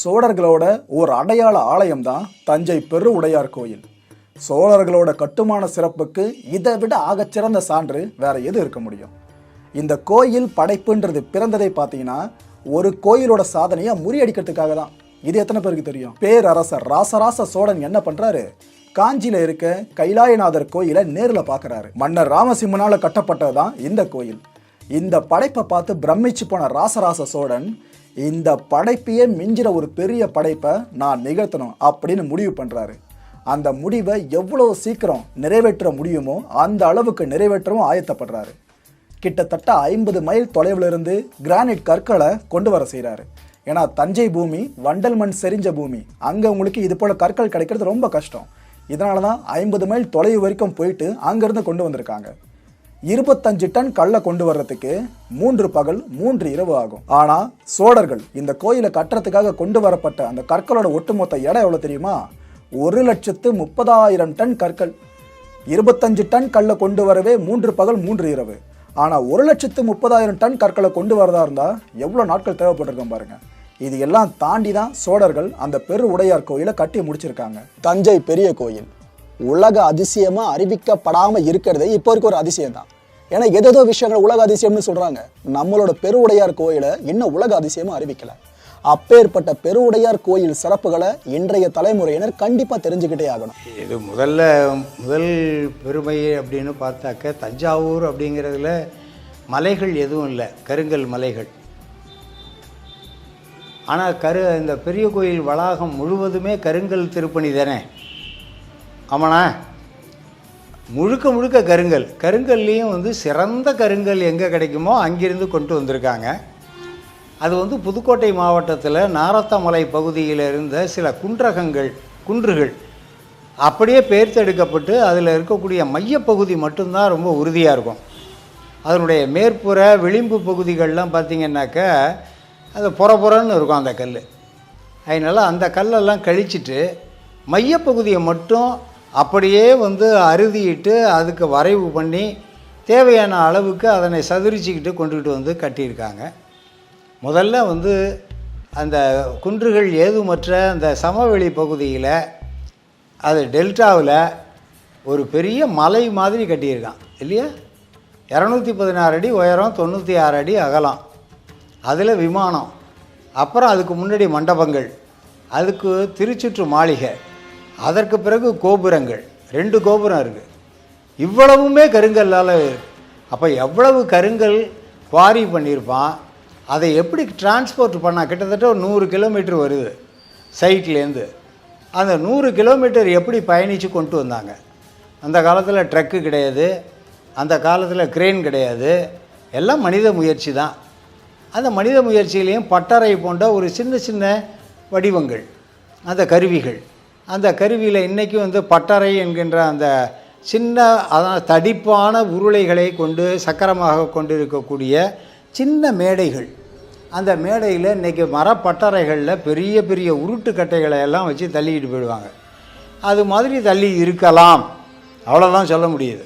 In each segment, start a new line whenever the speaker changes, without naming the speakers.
சோழர்களோட ஒரு அடையாள ஆலயம் தான் தஞ்சை பெரு உடையார் கோயில். சோழர்களோட கட்டுமான சிறப்புக்கு இதை விட ஆகச்சிறந்த சான்று வேற எது இருக்க முடியும்? இந்த கோயில் படைப்புன்றது பிறந்ததை பார்த்தீங்கன்னா ஒரு கோயிலோட சாதனையை முறியடிக்கிறதுக்காக தான் இது எத்தனை பேருக்கு தெரியும்? பேரரசர் ராசராச சோழன் என்ன பண்றாரு? காஞ்சியில இருக்க கைலாயநாதர் கோயிலை நேரில் பார்க்கறாரு மன்னர் ராமசிம்மனால கட்டப்பட்டது தான் இந்த கோயில். இந்த படைப்பை பார்த்து பிரமிச்சு போன ராசராச சோழன் இந்த படைப்பையே மிஞ்சிற ஒரு பெரிய படைப்பை நான் நிகழ்த்தணும் அப்படின்னு முடிவு பண்ணுறாரு அந்த முடிவை எவ்வளோ சீக்கிரம் நிறைவேற்ற முடியுமோ அந்த அளவுக்கு நிறைவேற்றவும் ஆயத்தப்படுறாரு. கிட்டத்தட்ட ஐம்பது மைல் தொலைவில் இருந்து கிரானைட் கற்களை கொண்டு வர செய்கிறாரு ஏன்னா தஞ்சை பூமி வண்டல் மண் செறிஞ்ச பூமி. அங்கே உங்களுக்கு இது போல் கற்கள் கிடைக்கிறது ரொம்ப கஷ்டம். இதனால தான் ஐம்பது மைல் தொலைவு வரைக்கும் போயிட்டு அங்கேருந்து கொண்டு வந்திருக்காங்க. இருபத்தஞ்சு டன் கல்லை கொண்டு வர்றதுக்கு மூன்று பகல் மூன்று இரவு ஆகும். ஆனா சோழர்கள் இந்த கோயிலை கட்டுறதுக்காக கொண்டு வரப்பட்ட அந்த கற்களோட ஒட்டுமொத்த எடை எவ்வளோ தெரியுமா? ஒரு லட்சத்து முப்பதாயிரம் டன் கற்கள். இருபத்தஞ்சு டன் கல்லை கொண்டு வரவே மூன்று பகல் மூன்று இரவு. ஆனால் ஒரு லட்சத்து முப்பதாயிரம் டன் கற்களை கொண்டு வரதா இருந்தால் எவ்வளோ நாட்கள் தேவைப்பட்டிருக்கும் பாருங்கள் இது எல்லாம் தாண்டி தான் சோழர்கள் அந்த பெரு உடையார் கோயிலை கட்டி முடிச்சிருக்காங்க. தஞ்சை பெரிய கோயில். உலக அதிசயமா அறிவிக்கப்படாமல் இருக்கிறதே இப்போ இருக்க ஒரு அதிசயம் தான் ஏன்னா எதோ விஷயங்கள் உலக அதிசயம்னு சொல்றாங்க. நம்மளோட பெருவுடையார் கோயிலை இன்னும் உலக அதிசயமா அறிவிக்கல. அப்பேற்பட்ட பெருவுடையார் கோயில் சிறப்புகளை இன்றைய தலைமுறையினர் கண்டிப்பாக தெரிஞ்சுக்கிட்டே ஆகணும்.
இது முதல்ல முதல் பெருமை அப்படின்னு பார்த்தாக்க தஞ்சாவூர் அப்படிங்கிறதுல மலைகள் எதுவும் இல்லை. கருங்கல் மலைகள். ஆனால் கரு இந்த பெரிய கோயில் வளாகம் முழுவதுமே கருங்கல் திருப்பணி தானே? ஆமாண்ணா. முழுக்க முழுக்க கருங்கல். கருங்கல்லையும் வந்து சிறந்த கருங்கல் எங்கே கிடைக்குமோ அங்கிருந்து கொண்டு வந்திருக்காங்க. அது வந்து புதுக்கோட்டை மாவட்டத்தில் நாரத்தமலை பகுதியில் இருந்த சில குன்றகங்கள் குன்றுகள். அப்படியே பெயர்த்தெடுக்கப்பட்டு அதில் இருக்கக்கூடிய மையப்பகுதி மட்டும்தான் ரொம்ப உறுதியாக இருக்கும். அதனுடைய மேற்புற விளிம்பு பகுதிகள்லாம் பார்த்திங்கன்னாக்க அது புற புறன்னு இருக்கும் அந்த கல் அதனால் அந்த கல்லெல்லாம் கழிச்சிட்டு மையப்பகுதியை மட்டும் அப்படியே வந்து அறுதிட்டு அதுக்கு வரைவு பண்ணி தேவையான அளவுக்கு அதனை சதுரிச்சிக்கிட்டு கொண்டுகிட்டு வந்து கட்டியிருக்காங்க. முதல்ல வந்து அந்த குன்றுகள் ஏதுமற்ற அந்த சமவெளி பகுதியில் அது டெல்டாவில் ஒரு பெரிய மலை மாதிரி கட்டியிருக்கான். இல்லையா? இரநூத்தி பதினாறு அடி உயரம் தொண்ணூற்றி ஆறு அடி அகலம். அதில் விமானம். அப்புறம் அதுக்கு முன்னாடி மண்டபங்கள். அதுக்கு திருச்சுற்று மாளிகை. அதற்கு பிறகு கோபுரங்கள். ரெண்டு கோபுரம் இருக்குது இவ்வளவுமே கருங்கல்லால் அப்போ எவ்வளவு கருங்கல் குவாரி பண்ணியிருப்பான்? அதை எப்படி டிரான்ஸ்போர்ட் பண்ணால் கிட்டத்தட்ட ஒரு நூறு கிலோமீட்டர் வருது சைட்லேருந்து அந்த நூறு கிலோமீட்டர் எப்படி பயணித்து கொண்டு வந்தாங்க? அந்த காலத்தில் ட்ரக்கு கிடையாது. அந்த காலத்தில் கிரெயின் கிடையாது. எல்லாம் மனித முயற்சி தான். அந்த மனித முயற்சியிலையும் பட்டறை போன்ற ஒரு சின்ன சின்ன வடிவங்கள் அந்த கருவிகள். அந்த கருவியில் இன்றைக்கும் வந்து பட்டறை என்கின்ற அந்த சின்ன அதான் தடிப்பான உருளைகளை கொண்டு சக்கரமாக கொண்டு இருக்கக்கூடிய சின்ன மேடைகள். அந்த மேடையில் இன்றைக்கி மரப்பட்டறைகளில் பெரிய பெரிய உருட்டுக்கட்டைகளை எல்லாம் வச்சு தள்ளிக்கிட்டு போயிடுவாங்க. அது மாதிரி தள்ளி இருக்கலாம். அவ்வளோதான் சொல்ல முடியுது.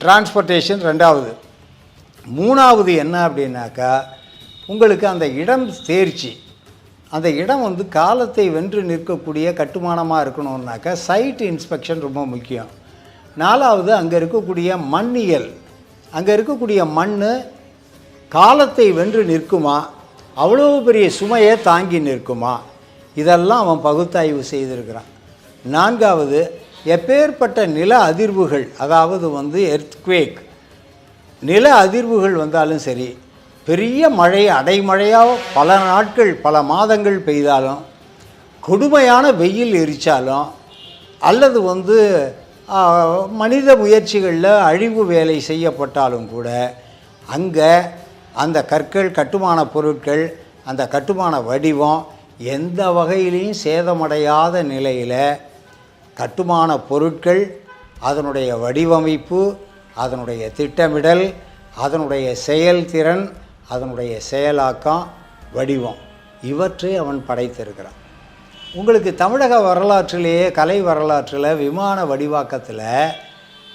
டிரான்ஸ்போர்ட்டேஷன் ரெண்டாவது. மூணாவது என்ன அப்படின்னாக்கா உங்களுக்கு அந்த இடம் தேர்ச்சி. அந்த இடம் வந்து காலத்தை வென்று நிற்கக்கூடிய கட்டுமானமாக இருக்கணும்னாக்கா சைட் இன்ஸ்பெக்ஷன் ரொம்ப முக்கியம். நாலாவது அங்கே இருக்கக்கூடிய மண்ணியல். அங்கே இருக்கக்கூடிய மண் காலத்தை வென்று நிற்குமா? அவ்வளோ பெரிய சுமையை தாங்கி நிற்குமா? இதெல்லாம் அவன் பகுத்தாய்வு செய்திருக்கிறான். நான்காவது எப்பேற்பட்ட நில அதிர்வுகள் அதாவது வந்து எர்த்குவேக் நில அதிர்வுகள் வந்தாலும் சரி பெரிய மழை அடைமழையாக பல நாட்கள் பல மாதங்கள் பெய்தாலும் கொடுமையான வெயில் எரித்தாலும் அல்லது வந்து மனித முயற்சிகளில் அழிவு வேலை செய்யப்பட்டாலும் கூட அங்கே அந்த கற்கள் கட்டுமான பொருட்கள் அந்த கட்டுமான வடிவம் எந்த வகையிலையும் சேதமடையாத நிலையில் கட்டுமான பொருட்கள் அதனுடைய வடிவமைப்பு அதனுடைய திட்டமிடல் அதனுடைய செயல்திறன் அதனுடைய செயலாக்கம் வடிவம். இவற்றை அவன் படைத்திருக்கிறான். உங்களுக்கு தமிழக வரலாற்றிலேயே கலை வரலாற்றில் விமான வடிவாக்கத்தில்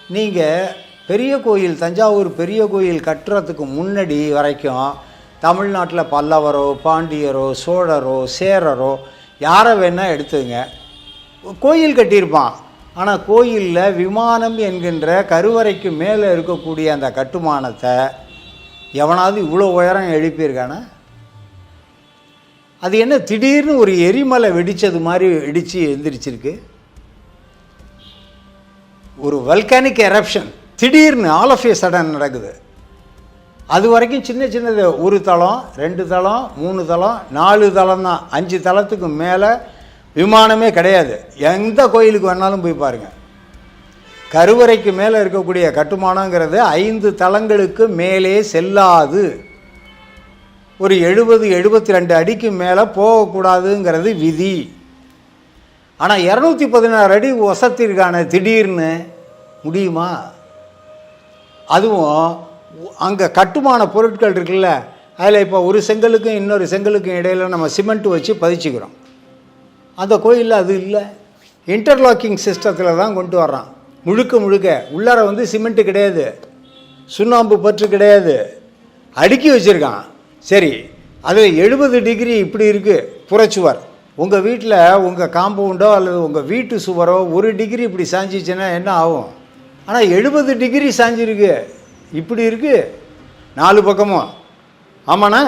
நீங்கள் பெரிய கோயில் தஞ்சாவூர் பெரிய கோயில் கட்டுறதுக்கு முன்னாடி வரைக்கும் தமிழ்நாட்டில் பல்லவரோ பாண்டியரோ சோழரோ சேரரோ யாரை வேணால் எடுத்துங்க. கோயில் கட்டியிருப்பான். ஆனால் கோயிலில் விமானம் என்கின்ற கருவறைக்கு மேலே இருக்கக்கூடிய அந்த கட்டுமானத்தை எவனாவது இவ்வளோ உயரம் எழுப்பியிருக்கானா? அது என்ன திடீர்னு ஒரு எரிமலை வெடித்தது மாதிரி வெடித்து எழுந்திரிச்சிருக்கு ஒரு வல்கானிக் எரப்ஷன் திடீர்னு ஆல் ஆஃப் ஏ சடன் நடக்குது. அது வரைக்கும் சின்ன சின்னது ஒரு தளம் ரெண்டு தளம் மூணு தளம் நாலு தளம் தான். அஞ்சு தளத்துக்கு மேலே விமானமே கிடையாது. எந்த கோயிலுக்கு வேணாலும் போய் பாருங்கள் கருவறைக்கு மேலே இருக்கக்கூடிய கட்டுமானங்கிறது ஐந்து தளங்களுக்கு மேலே செல்லாது. ஒரு எழுபது எழுபத்தி ரெண்டு அடிக்கு மேலே போகக்கூடாதுங்கிறது விதி. ஆனால் இரநூத்தி பதினாறு அடி ஒசத்திற்கான திடீர்னு முடியுமா? அதுவும் அங்கே கட்டுமான பொருட்கள் இருக்குல்ல அதில் இப்போ ஒரு செங்கலுக்கும் இன்னொரு செங்கலுக்கும் இடையில நம்ம சிமெண்ட் வச்சு பதிச்சுக்கிறோம். அந்த கோயிலில் அது இல்லை. இன்டர்லாக்கிங் சிஸ்டத்தில் தான் கொண்டு வர்றான். முழுக்க முழுக்க. உள்ளார வந்து சிமெண்ட்டு கிடையாது. சுண்ணாம்பு பற்று கிடையாது. அடுக்கி வச்சுருக்கான். சரி அதில் எழுபது டிகிரி இப்படி இருக்குது புறச்சுவர் உங்கள் வீட்டில் உங்கள் காம்பவுண்டோ அல்லது உங்கள் வீட்டு சுவரோ ஒரு டிகிரி இப்படி சாஞ்சிச்சுன்னா என்ன ஆகும்? ஆனால் எழுபது டிகிரி சாஞ்சிருக்கு. இப்படி இருக்குது நாலு பக்கமும். ஆமாண்ணா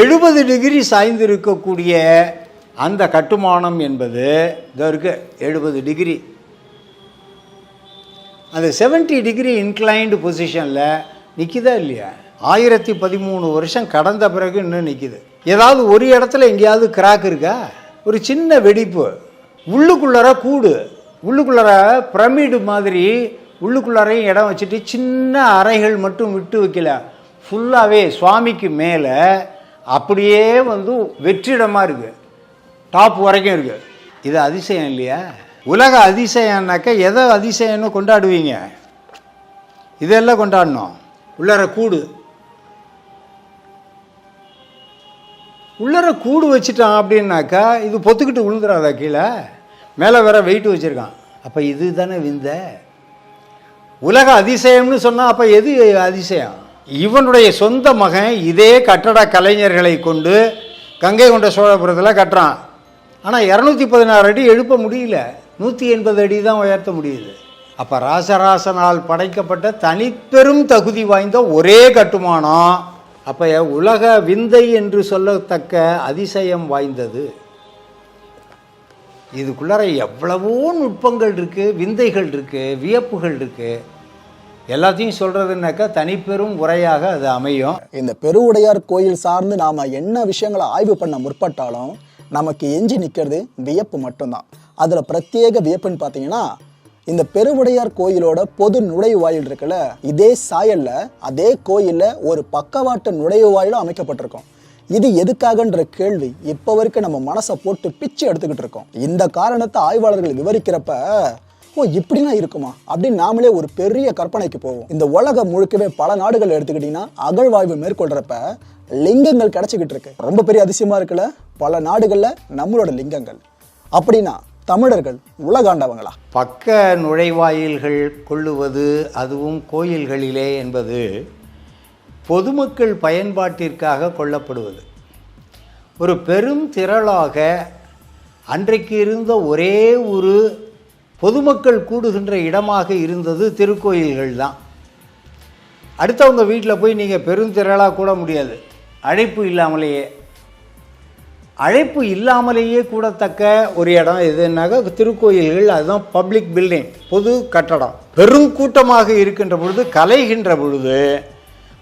எழுபது டிகிரி சாய்ந்து இருக்கக்கூடிய அந்த கட்டுமானம் என்பது இதோ இருக்குது எழுபது டிகிரி. அந்த 70 டிகிரி இன்க்ளைன்டு பொசிஷனில் நிற்கிதா இல்லையா? ஆயிரத்தி பதிமூணு வருஷம் கடந்த பிறகு இன்னும் நிற்கிது ஏதாவது ஒரு இடத்துல எங்கேயாவது கிராக் இருக்கா? ஒரு சின்ன வெடிப்பு. உள்ளுக்குள்ளார கூடு. உள்ளுக்குள்ளார பிரமிடு மாதிரி உள்ளுக்குள்ளாரையும் இடம் வச்சுட்டு சின்ன அறைகள் மட்டும் விட்டு வைக்கல. ஃபுல்லாகவே சுவாமிக்கு மேலே அப்படியே வந்து வெற்றிடமாக இருக்குது டாப் வரைக்கும் இருக்குது இது அதிசயம் இல்லையா? உலக அதிசயம்னாக்க எதை அதிசயம்னு கொண்டாடுவீங்க? இதெல்லாம் கொண்டாடணும். உள்ளற கூடு. உள்ளற கூடு வச்சுட்டான் அப்படின்னாக்கா இது பொத்துக்கிட்டு விழுந்துடாதா கீழே. மேலே வேற வெயிட் வச்சுருக்கான். அப்போ இது தானே விந்த? உலக அதிசயம்னு சொன்னால் அப்போ எது அதிசயம்? இவனுடைய சொந்த மகன் இதே கட்டட கலைஞர்களை கொண்டு கங்கை கொண்ட சோழபுரத்தில் கட்டுறான். ஆனால் இரநூத்தி பதினாறு அடி எழுப்ப முடியல. நூற்றி எண்பது அடி தான் உயர்த்த முடியுது. அப்போ ராசராசனால் படைக்கப்பட்ட தனிப்பெரும் தகுதி வாய்ந்த ஒரே கட்டுமானம். அப்போ உலக விந்தை என்று சொல்லத்தக்க அதிசயம் வாய்ந்தது. இதுக்குள்ளார எவ்வளவோ நுட்பங்கள் இருக்குது விந்தைகள் இருக்குது வியப்புகள் இருக்குது எல்லாத்தையும் சொல்கிறதுனாக்கா தனிப்பெரும் உரையாக அது அமையும்.
இந்த பெருவுடையார் கோயில் சார்ந்து நாம் என்ன விஷயங்களை ஆய்வு பண்ண முற்பட்டாலும் நமக்கு எஞ்சி நிற்கிறது வியப்பு மட்டும்தான். அதில் பிரத்யேக வியப்புன்னு பார்த்தீங்கன்னா இந்த பெருவுடையார் கோயிலோட பொது நுழைவாயில் இருக்குல்ல இதே சாயல்ல அதே கோயிலில் ஒரு பக்கவாட்டு நுழைவாயிலும் அமைக்கப்பட்டிருக்கும். இது எதுக்காகன்ற கேள்வி இப்போ வரைக்கும் நம்ம மனசை போட்டு பிச்சு எடுத்துக்கிட்டு இருக்கோம். இந்த காரணத்தை ஆய்வாளர்கள் விவரிக்கிறப்ப ஓ இப்படிலாம் இருக்குமா? அப்படின்னு நாமளே ஒரு பெரிய கற்பனைக்கு போவோம். இந்த உலகம் முழுக்கவே பல நாடுகள் எடுத்துக்கிட்டிங்கன்னா அகழ்வாய்வு மேற்கொள்றப்ப லிங்கங்கள் கிடைச்சிக்கிட்டு இருக்கு. ரொம்ப பெரிய அதிசயமா இருக்குல்ல பல நாடுகளில் நம்மளோட லிங்கங்கள். அப்படின்னா தமிழர்கள் உலகாண்டவங்களா?
பக்க நுழைவாயில்கள் கொள்ளுவது அதுவும் கோயில்களிலே என்பது பொதுமக்கள் பயன்பாட்டிற்காக கொள்ளப்படுவது. ஒரு பெரும் திரளாக அன்றைக்கு இருந்த ஒரே ஒரு பொதுமக்கள் கூடுகின்ற இடமாக இருந்தது திருக்கோயில்கள் தான். அடுத்தவங்க வீட்டில் போய் நீங்கள் பெருந்திரளாக கூட முடியாது. அழைப்பு இல்லாமலேயே. அழைப்பு இல்லாமலேயே கூடத்தக்க ஒரு இடம் எதுனாக்கா திருக்கோயில்கள் அதுதான் பப்ளிக் பில்டிங் பொது கட்டடம். பெரும் கூட்டமாக இருக்கின்ற பொழுது கலைகின்ற பொழுது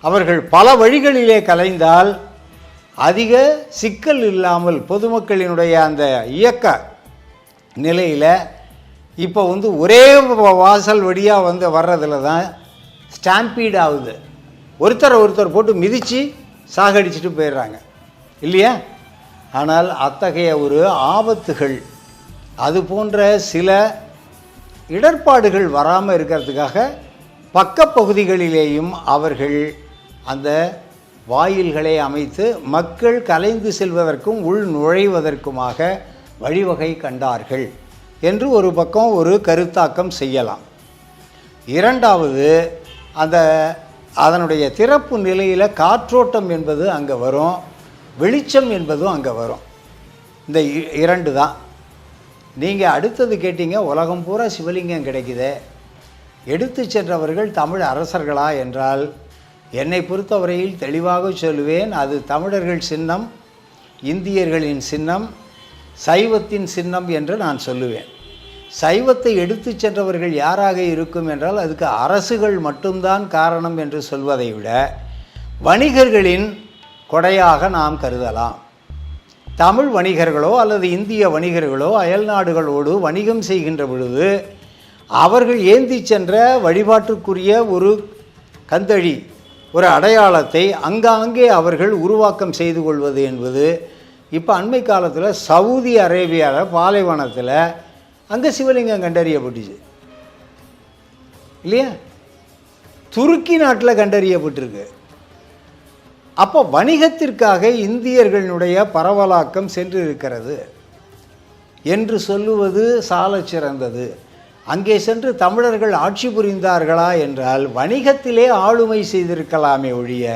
அவர்கள் பல வழிகளிலே கலைந்தால் அதிக சிக்கல் இல்லாமல் பொதுமக்களினுடைய அந்த இயக்க நிலையில் இப்போ வந்து ஒரே வாசல் வழியாக வந்து வர்றதுல தான் ஸ்டாம்பீட் ஆகுது. ஒருத்தரை ஒருத்தர் போட்டு மிதித்து சாகடிச்சிட்டு போயிடுறாங்க. இல்லையா? ஆனால் அத்தகைய ஒரு ஆபத்துகள் அது போன்ற சில இடர்பாடுகள் வராமல் இருக்கிறதுக்காக பக்கப்பகுதிகளிலேயும் அவர்கள் அந்த வாயில்களை அமைத்து மக்கள் கலைந்து செல்வதற்கும் உள் நுழைவதற்குமாக வழிவகை கண்டார்கள் என்று ஒரு பக்கம் ஒரு கருத்தாக்கம் செய்யலாம். இரண்டாவது அந்த அதனுடைய திறப்பு நிலையில் காற்றோட்டம் என்பது அங்கே வரும். வெளிச்சம் என்பதும் அங்கே வரும். இந்த இ- இரண்டு தான். நீங்கள் அடுத்தது கேட்டீங்க உலகம் பூரா சிவலிங்கம் கிடைக்குதே. எடுத்து சென்றவர்கள் தமிழ் அரசர்களா என்றால் என்னை பொறுத்தவரையில் தெளிவாக சொல்லுவேன் அது தமிழர்கள் சின்னம் இந்தியர்களின் சின்னம் சைவத்தின் சின்னம் என்று நான் சொல்லுவேன். சைவத்தை எடுத்து சென்றவர்கள் யாராக இருக்கும் என்றால் அதுக்கு அரசுகள் மட்டும்தான் காரணம் என்று சொல்வதை விட வணிகர்களின் கொடையாக நாம் கருதலாம். தமிழ் வணிகர்களோ அல்லது இந்திய வணிகர்களோ அயல் நாடுகளோடு வணிகம் செய்கின்ற பொழுது அவர்கள் ஏந்தி சென்ற வழிபாட்டுக்குரிய ஒரு கந்தழி ஒரு அடையாளத்தை அங்காங்கே அவர்கள் உருவாக்கம் செய்து கொள்வது என்பது இப்போ அண்மை காலத்தில் சவுதி அரேபியாவில் பாலைவனத்தில் அங்கே சிவலிங்கம் கண்டறியப்பட்டுச்சு. இல்லையா? துருக்கி நாட்டில் கண்டறியப்பட்டிருக்கு. அப்போ வணிகத்திற்காக இந்தியர்களுடைய பரவலாக்கம் சென்று இருக்கிறது என்று சொல்லுவது சாலச் சிறந்தது. அங்கே சென்று தமிழர்கள் ஆட்சி புரிந்தார்களா என்றால் வணிகத்திலே ஆளுமை செய்திருக்கலாமே ஒழிய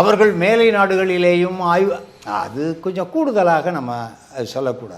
அவர்கள் மேலை நாடுகளிலேயும் ஆய்வு அது கொஞ்சம் கூடுதலாக நம்ம சொல்லக்கூடாது.